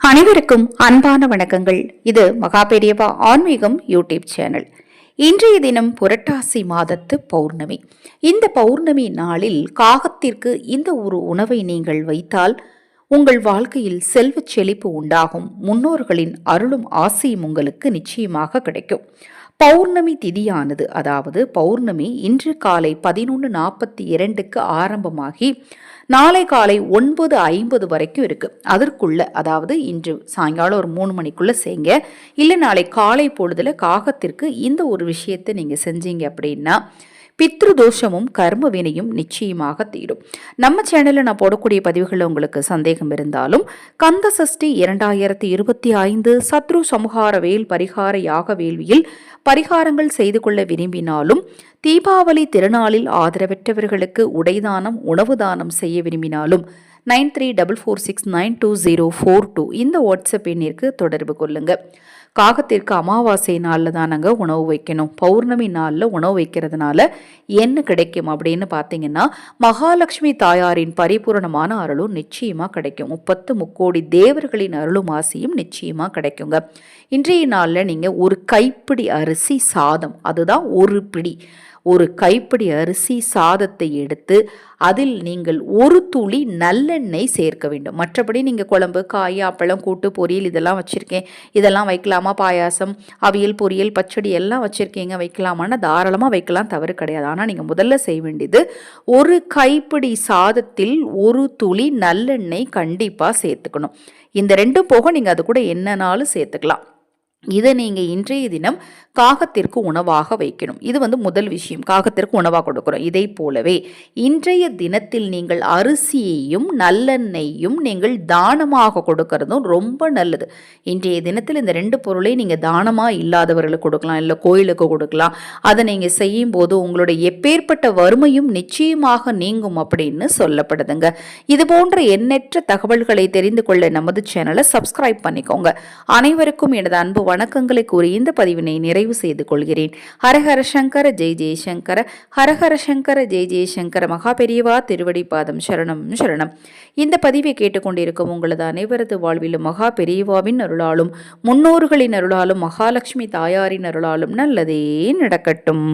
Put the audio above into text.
அனைவருக்கும் அன்பான வணக்கங்கள். இது மகாபெரியவா ஆன்மீகம் யூடியூப் சேனல். இன்றைய தினம் புரட்டாசி மாதத்து பௌர்ணமி. இந்த பௌர்ணமி நாளில் காகத்திற்கு இந்த ஒரு உணவை நீங்கள் வைத்தால் உங்கள் வாழ்க்கையில் செல்வச் செழிப்பு உண்டாகும். முன்னோர்களின் அருளும் ஆசையும் உங்களுக்கு நிச்சயமாக கிடைக்கும். பௌர்ணமி திதியானது அதாவது பௌர்ணமி இன்று காலை பதினொன்று நாற்பத்தி இரண்டுக்கு ஆரம்பமாகி நாளை காலை ஒன்பது ஐம்பது வரைக்கும் இருக்குது அதற்குள்ள அதாவது இன்று சாயங்காலம் ஒரு மூணு மணிக்குள்ளே செய்ங்க இல்லை நாளை காலை பொழுதுல காகத்திற்கு இந்த ஒரு விஷயத்தை நீங்கள் செஞ்சீங்க அப்படின்னா பித்ரு தோஷமும் கர்ம வினையும் நிச்சயமாக தீரும். நம்ம சேனலில் நான் போடக்கூடிய பதிவுகளில் உங்களுக்கு சந்தேகம் இருந்தாலும் கந்த சஷ்டி இரண்டாயிரத்தி இருபத்தி ஐந்து சத்ரு சமுகார வேல் பரிகார யாக வேள்வியில் பரிகாரங்கள் செய்து கொள்ள விரும்பினாலும் தீபாவளி திருநாளில் ஆதரவற்றவர்களுக்கு உடைதானம் உணவு தானம் செய்ய விரும்பினாலும் nine three double four six nine two zero four two. இந்த வாட்ஸ்அப் எண்ணிற்கு தொடர்பு கொள்ளுங்கள் காகத்திற்கு அமாவாசை நாளில் தானங்க உணவு வைக்கணும். பௌர்ணமி நாளில் உணவு வைக்கிறதுனால என்ன கிடைக்கும் அப்படின்னு பார்த்தீங்கன்னா மகாலட்சுமி தாயாரின் பரிபூரணமான அருளும் நிச்சயமாக கிடைக்கும். முப்பத்து முக்கோடி தேவர்களின் அருளும் ஆசையும் நிச்சயமாக கிடைக்குங்க. இன்றைய நாளில் நீங்கள் ஒரு கைப்பிடி அரிசி சாதம் அதுதான் ஒரு பிடி. ஒரு கைப்பிடி அரிசி சாதத்தை எடுத்து அதில் நீங்கள் ஒரு துளி நல்லெண்ணெய் சேர்க்க வேண்டும். மற்றபடி நீங்கள் குழம்பு காய் அப்பளம் கூட்டு பொரியல் இதெல்லாம் வச்சுருக்கேன். இதெல்லாம் வைக்கலாமா? பாயாசம் அவியல் பொரியல் பச்சடி எல்லாம் வச்சுருக்கீங்க. வைக்கலாமான்னா தாராளமாக வைக்கலாம் தவறு கிடையாது. ஆனால் நீங்கள் முதல்ல செய்ய வேண்டியது ஒரு கைப்பிடி சாதத்தில் ஒரு துளி நல்லெண்ணெய் கண்டிப்பாக சேர்த்துக்கணும். இந்த ரெண்டும் போக நீங்கள் அது கூட என்னனாலும் சேர்த்துக்கலாம். இதை நீங்கள் இன்றைய தினம் காகத்திற்கு உணவாக வைக்கணும். இது வந்து முதல் விஷயம். காகத்திற்கு உணவாக கொடுக்குறோம். இதை போலவே இன்றைய தினத்தில் நீங்கள் அரிசியையும் நல்லெண்ணெயும் நீங்கள் தானமாக கொடுக்கறதும் ரொம்ப நல்லது. இன்றைய தினத்தில் இந்த ரெண்டு பொருளை நீங்கள் தானமாக இல்லாதவர்களுக்கு கொடுக்கலாம். இல்லை கோயிலுக்கு கொடுக்கலாம். அதை நீங்கள் செய்யும் போது உங்களுடைய எப்பேற்பட்ட வறுமையும் நிச்சயமாக நீங்கும் அப்படின்னு சொல்லப்படுதுங்க. இது போன்ற எண்ணற்ற தகவல்களை தெரிந்து கொள்ள நமது சேனலை சப்ஸ்கிரைப் பண்ணிக்கோங்க. அனைவருக்கும் எனது அன்பு வணக்கங்களை கூறி இந்த பதிவினை நிறைவு செய்து கொள்கிறேன். ஹரஹர சங்கர ஜெய் ஜெய்சங்கர ஹரஹர சங்கர ஜெய் ஜெய்சங்கர மகா பெரியவா திருவடி பாதம் சரணம் சரணம். இந்த பதிவை கேட்டுக்கொண்டிருக்கும் உங்களது அனைவரது வாழ்விலும் மகா பெரியவாவின் அருளாலும் முன்னோர்களின் அருளாலும் மகாலட்சுமி தாயாரின் அருளாலும் நல்லதே நடக்கட்டும்.